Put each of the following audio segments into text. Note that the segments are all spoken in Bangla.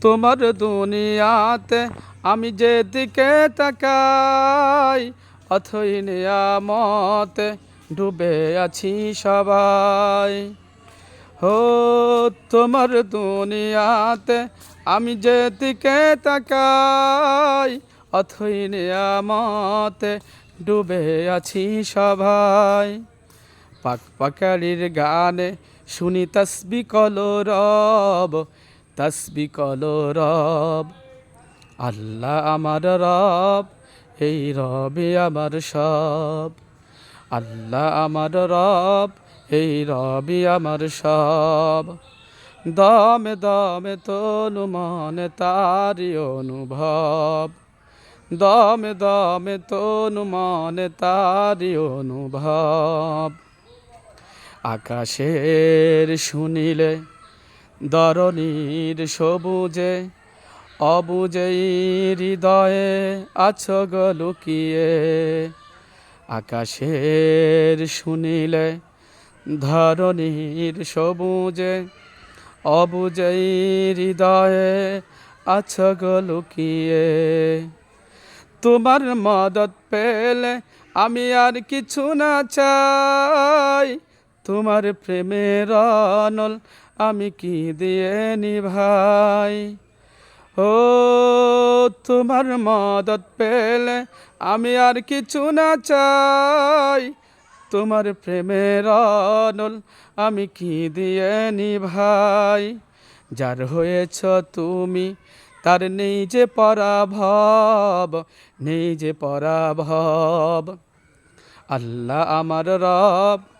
তোমার দুনিয়াতে আমি যেদিকে তাকাই, অথই নিয়ামতে ডুবে আছি সবাই। হো তোমার দুনিয়াতে আমি যেদিকে তাকাই, অথই নিয়ামতে ডুবে আছি সবাই। পাক পাকালির গানে শুনি তসবি কলো রব তসবি কলো রব। আল্লাহ আমার রব, এই রবে আমার সব। আল্লাহ আমার রব, এই রবি আমার সব। দমে দমে তনু মনে তারি অনুভব। দমে দমে তনু মনে তারি অনুভব। আকাশের শুনিলে দরণীর সবুজে অবুজেই হৃদয়ে আছো গো লুকিয়ে। আকাশের শুনিলে ধরণীর সবুজে অবুজেই হৃদয়ে আছো গো লুকিয়ে। তোমার মদত পেলে আমি আর কিছু না চাই। তোমার প্রেমের অনল আমি কি দিয়ে নিভাই? ও, তোমার মদত পেলে আমি আর কিছু না চাই। তোমার প্রেমের অনল আমি কি দিয়ে নিভাই? যার হয়েছ তুমি তার নেই যে পরাভব, নেই যে পরাভব। আল্লাহ আমার রব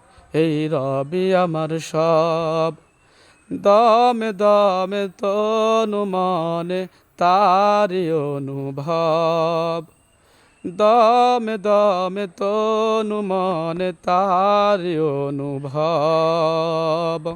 এই রবি আমার সব। দমে দমে তনু মনে তারি অনুভব। দমে দমে তনু মনে তারি অনুভব।